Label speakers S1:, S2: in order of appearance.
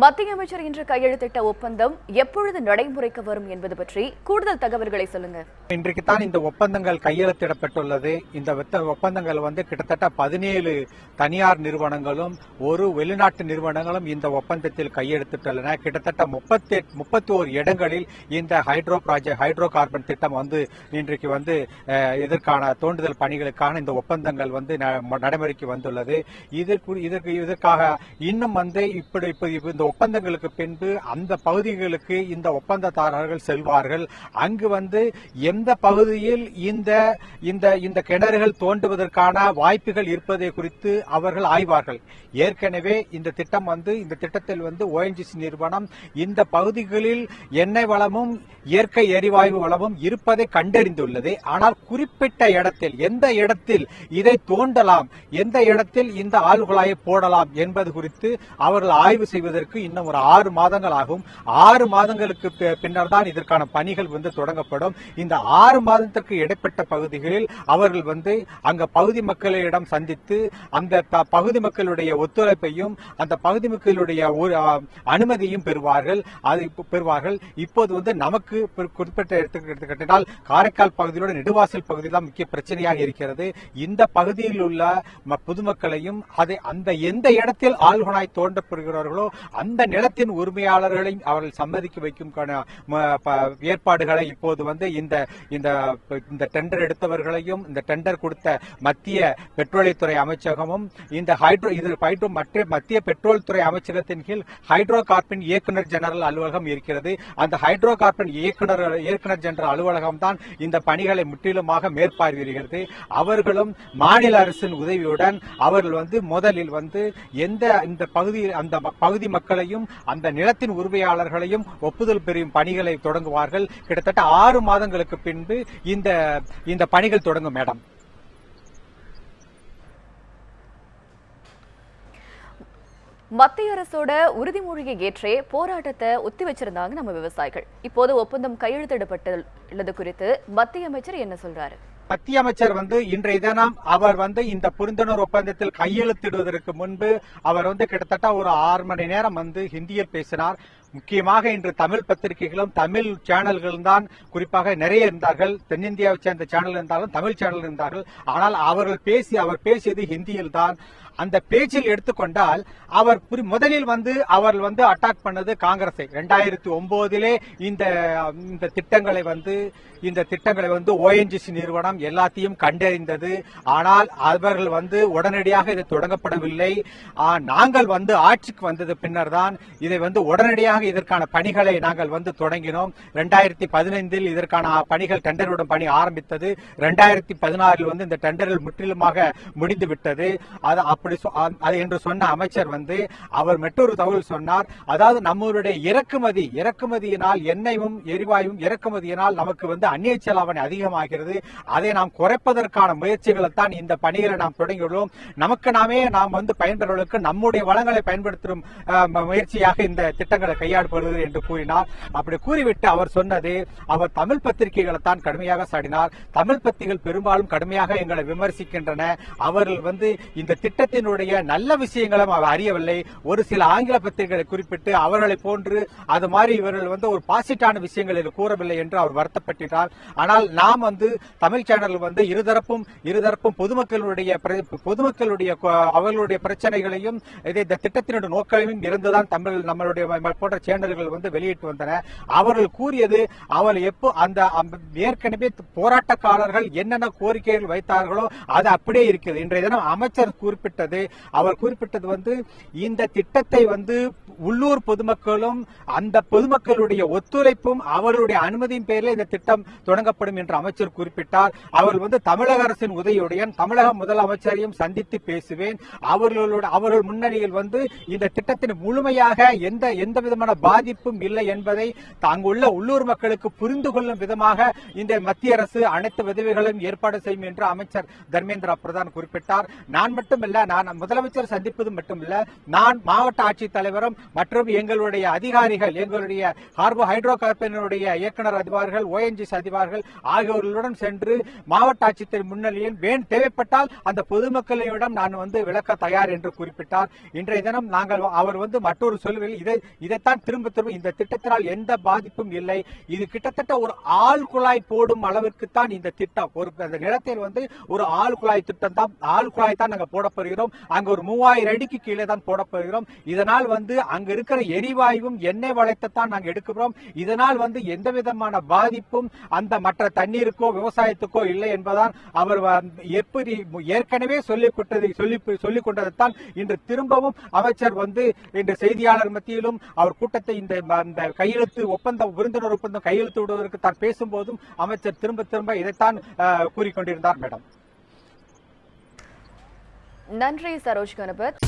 S1: மத்திய அமைச்சர் இன்று கையெழுத்திட்ட ஒப்பந்தம் எப்பொழுது நடைமுறைக்கு வரும் என்பது பற்றி கூடுதல் தகவல்களை சொல்லுங்க.
S2: இன்றைக்கு தான் இந்த ஒப்பந்தங்கள் கையெழுத்திடப்பட்டுள்ளது. இந்த ஒப்பந்தங்கள் வந்து கிட்டத்தட்ட பதினேழு தனியார் நிறுவனங்களும் ஒரு வெளிநாட்டு நிறுவனங்களும் இந்த ஒப்பந்தத்தில் கையெழுத்திட்டுள்ளன. கிட்டத்தட்ட முப்பத்தி முப்பத்தி ஓரு இடங்களில் இந்த ஹைட்ரோ ப்ராஜெக்ட் ஹைட்ரோ கார்பன் திட்டம் வந்து இன்றைக்கு வந்து இதற்கான தோண்டுதல் பணிகளுக்கான இந்த ஒப்பந்தங்கள் வந்து ந- நடைமுறைக்கு வந்துள்ளது. இதற்கு இதற்கு இதற்காக இன்னும் வந்து இப்படி இப்ப இந்த ஒப்பந்தங்களுக்கு பின்பு அந்த பகுதிகளுக்கு இந்த ஒப்பந்ததாரர்கள் செல்வார்கள். அங்கு வந்து எந்த பகுதியில் இந்த இந்த இந்த கிணறுகள் தோண்டுவதற்கான வாய்ப்புகள் இருப்பதை குறித்து அவர்கள் ஆய்வார்கள். ஏற்கனவே இந்த திட்டம் வந்து இந்த திட்டத்தில் வந்து ஓஎன்ஜிசி நிறுவனம் இந்த பகுதிகளில் எண்ணெய் வளமும் இயற்கை எரிவாயு வளமும் இருப்பதை கண்டறிந்துள்ளது. ஆனால் குறிப்பிட்ட இடத்தில் எந்த இடத்தில் இதை தோண்டலாம் எந்த இடத்தில் இந்த ஆழ்குழாயை போடலாம் என்பது குறித்து அவர்கள் ஆய்வு செய்வதற்கு இன்னும் ஒரு ஆறு மாதங்கள் ஆகும் ஆறு மாதங்களுக்கு பின்னர் தான் இதற்கான பணிகள் வந்து தொடங்கப்படும். இந்த ஆறு மாதத்திற்கு இடைப்பட்ட பகுதிகளில் அவர்கள் வந்து அங்க பகுதி மக்களிடம் சந்தித்து அந்த பகுதி மக்களுடைய ஒத்துழைப்பையும் அந்த பகுதி மக்களுடைய அனுமதியும் பெறுவார்கள். அது பெறுவார்கள். இப்போது வந்து நமக்கு குறிப்பிட்ட எடுத்துக்கிட்டால் காரைக்கால் பகுதியோட நெடுவாசல் பகுதி தான் முக்கிய பிரச்சனையாக இருக்கிறது. இந்த பகுதியில் உள்ள பொதுமக்களையும் அதை அந்த எந்த இடத்தில் ஆழ்குழாய் தோண்டப்படுகிறார்களோ அந்த நிலத்தின் உரிமையாளர்களை அவர்கள் சம்மதிக்க வைக்கும் ஏற்பாடுகளை இப்போது வந்து இந்த இந்த இந்த டெண்டர் எடுத்தவர்களையும் இந்த டெண்டர் கொடுத்த மத்திய பெட்ரோலியத்துறை அமைச்சகமும் இந்த ஹைட்ரோ இது ஹைட்ரோ மற்ற மத்திய பெட்ரோல் துறை அமைச்சகத்தின் கீழ் ஹைட்ரோ கார்பன் இயக்குனர் ஜெனரல் அலுவலகம் இருக்கிறது. அந்த ஹைட்ரோ கார்பன் இயக்குனர் இயக்குனர் ஜெனரல் அலுவலகம் தான் இந்த பணிகளை முற்றிலுமாக மேற்பார்வையிடுகிறது. அவர்களும் மாநில அரசின் உதவியுடன் அவர்கள் வந்து முதலில் வந்து எந்த இந்த பகுதி அந்த பகுதி மக்கள் மக்களையும் அந்த நிலத்தின் உரிமையாளர்களையும் ஒப்புதல் பெறும் பணிகளை தொடங்குவார்கள். கிட்டத்தட்ட ஆறு மாதங்களுக்கு பின்பு இந்த இந்த பணிகள் தொடங்கும் மேடம்.
S1: மத்திய அரசோட உறுதிமொழியை ஏற்றே போராட்டத்தை ஒத்தி வச்சிருந்தாங்க நம்ம விவசாயிகள். இப்போது ஒப்பந்தம் கையெழுத்திடப்பட்டுள்ளது குறித்து மத்திய அமைச்சர் என்ன சொல்றாரு?
S2: மத்திய அமைச்சர் வந்து இன்றைய தினம் அவர் வந்து இந்த புரிந்துணர்வு ஒப்பந்தத்தில் கையெழுத்திடுவதற்கு முன்பு அவர் வந்து கிட்டத்தட்ட ஒரு ஆறு மணி நேரம் வந்து ஹிந்தியில் பேசினார். முக்கியமாக இன்று தமிழ் பத்திரிகைகளும் தமிழ் சேனல்களும் தான் குறிப்பாக நிறைய இருந்தார்கள். தென்னிந்தியாவை சேர்ந்த சேனல் இருந்தாலும் தமிழ் சேனல் இருந்தார்கள். ஆனால் அவர்கள் பேசி அவர் பேசியது ஹிந்தியில் தான். அந்த பேச்சில் எடுத்துக்கொண்டால் அவர் முதலில் வந்து அவர் வந்து அட்டாக் பண்ணது காங்கிரஸை ரெண்டாயிரத்தி ஒன்பதிலே இந்த இந்த திட்டங்களை வந்து இந்த திட்டங்களை வந்து ஓஎன்ஜிசி நிறுவனம் எல்லாத்தையும் கண்டறிந்தது. ஆனால் அவர்கள் வந்து உடனடியாக இது தொடங்கப்படவில்லை. நாங்கள் வந்து ஆட்சிக்கு வந்தது பின்னர் தான் இதை வந்து உடனடியாக இதற்கான பணிகளை நாங்கள் வந்து தொடங்கினோம். ரெண்டாயிரத்தி பதினைந்தில் இதற்கான பணிகள் டெண்டருடன் பணி ஆரம்பித்தது. ரெண்டாயிரத்தி பதினாறில் வந்து இந்த டெண்டரில் முற்றிலுமாக முடிந்து விட்டது அது அப்படி சொ- அது என்று சொன்ன அமைச்சர் வந்து அவர் மற்றொரு தகவல் சொன்னார். அதாவது நம்மளுடைய இறக்குமதி இறக்குமதியினால் எண்ணெயும் எரிவாயும் இறக்குமதியினால் நமக்கு வந்து அந்நிய செலாவணி அதிகமாகிறது. அதை நாம் குறைப்பதற்கான முயற்சிகளை தான் இந்த பணிகளை நாம் தொடங்கியுள்ளோம். நமக்கு நாமே நாம் வந்து பயன்பெறுவதற்கு நம்முடைய வளங்களை பயன்படுத்தும் முயற்சியாக இந்த திட்டங்களை கையாடப்படுகிறது என்று கூறினார். அப்படி கூறிவிட்டு அவர் சொன்னது அவர் தமிழ் பத்திரிகைகளை தான் கடுமையாக சாடினார். தமிழ் பத்திரிகைகள் பெரும்பாலும் கடுமையாக எங்களை விமர்சிக்கின்றன. அவர்கள் வந்து இந்த திட்டத்தினுடைய நல்ல விஷயங்களும் அவர் அறியவில்லை. ஒரு சில ஆங்கில பத்திரிகைகளை குறிப்பிட்டு அவர்களை போன்று அது மாதிரி இவர்கள் வந்து ஒரு பாசிட்டான விஷயங்கள் இதில் கூறவில்லை என்று அவர் வருத்தப்பட்டார் ஆனால் நாம் வந்து தமிழ் சேனல் வந்து இருதரப்பும் இருதரப்பும் பொதுமக்களுடைய பொதுமக்களுடைய அவர்களுடைய பிரச்சனைகளையும் இதை இந்த திட்டத்தினுடைய நோக்களையும் இருந்துதான் தமிழ் நம்மளுடைய போன்ற போன்ற சேனல்கள் வந்து வெளியிட்டு வந்தன. அவர்கள் கூறியது அவர் எப்போ அந்த ஏற்கனவே போராட்டக்காரர்கள் என்னென்ன கோரிக்கைகள் வைத்தார்களோ அது அப்படியே இருக்கிறது இன்றைய தினம் அமைச்சர் குறிப்பிட்டது அவர் குறிப்பிட்டது வந்து இந்த திட்டத்தை வந்து உள்ளூர் பொதுமக்களும் அந்த பொதுமக்களுடைய ஒத்துழைப்பும் அவர்களுடைய அனுமதியின் பேரில் இந்த திட்டம் தொடங்கப்படும் என்று அமைச்சர் குறிப்பிட்டார். அவர் வந்து தமிழக அரசின் உதவியுடன் தமிழக முதலமைச்சரையும் சந்தித்து பேசுவேன். அவர்களோட அவர்கள் முன்னணியில் வந்து இந்த திட்டத்தின் முழுமையாக எந்த எந்த விதமான பாதிப்பும் இல்லை என்பதை அங்குள்ள உள்ளூர் மக்களுக்கு புரிந்து கொள்ளும் விதமாக இந்த மத்திய அரசு அனைத்து உதவிகளையும் ஏற்பாடு செய்யும் என்று அமைச்சர் தர்மேந்திர பிரதான் குறிப்பிட்டார். நான் மட்டுமல்ல நான் முதலமைச்சர் சந்திப்பது மட்டுமல்ல நான் மாவட்ட ஆட்சித்தலைவரும் மற்றும் எங்களுடைய அதிகாரிகள் எங்களுடைய கார்போ ஹைட்ரோ கார்பனுடைய இயக்குநர் அதிகாரிகள் ஓஎன்ஜி அதிகாரிகள் ஆகியோர்களுடன் சென்று மாவட்ட ஆட்சித்தர் முன்னிலையில் வேன் தேவைப்பட்டால் அந்த பொதுமக்களிடம் நான் வந்து விளக்க தயார் என்று குறிப்பிட்டார். இன்றைய தினம் நாங்கள் அவர் வந்து மற்றொரு சொல்வில் இதை இதைத்தான் திரும்ப திரும்ப இந்த திட்டத்தினால் எந்த பாதிப்பும் இல்லை. இது கிட்டத்தட்ட ஒரு ஆள் குழாய் போடும் அளவிற்கு தான் இந்த திட்டம். ஒரு அந்த நிலத்தில் வந்து ஒரு ஆள் குழாய் திட்டம் தான் ஆள் குழாய் தான் நாங்கள் போட போகிறோம். அங்க ஒரு மூவாயிரம் அடிக்கு கீழே தான் போட போகிறோம். இதனால் வந்து அங்க இருக்கிற எரிவாயுவும் எண்ணெய் வளத்தை தான் நாங்கள் எடுக்கிறோம். இதனால் வந்து எந்த விதமான பாதிப்பும் அந்த மற்ற தண்ணீருக்கோ விவசாயத்துக்கோ இல்லை என்பதால் அவர் எப்படி ஏற்கனவே சொல்லிக் கொண்டதை சொல்லி சொல்லிக் கொண்டதைத்தான் இன்று திரும்பவும் அமைச்சர் வந்து இன்று செய்தியாளர் மத்தியிலும் அவர் கூட்டத்தை இந்த கையெழுத்து ஒப்பந்தம் விருந்தினர் ஒப்பந்தம் கையெழுத்து விடுவதற்கு தான் பேசும்போதும் அமைச்சர் திரும்ப திரும்ப இதைத்தான் கூறிக்கொண்டிருந்தார் மேடம்.
S1: நன்றி சரோஜ் கணபத்.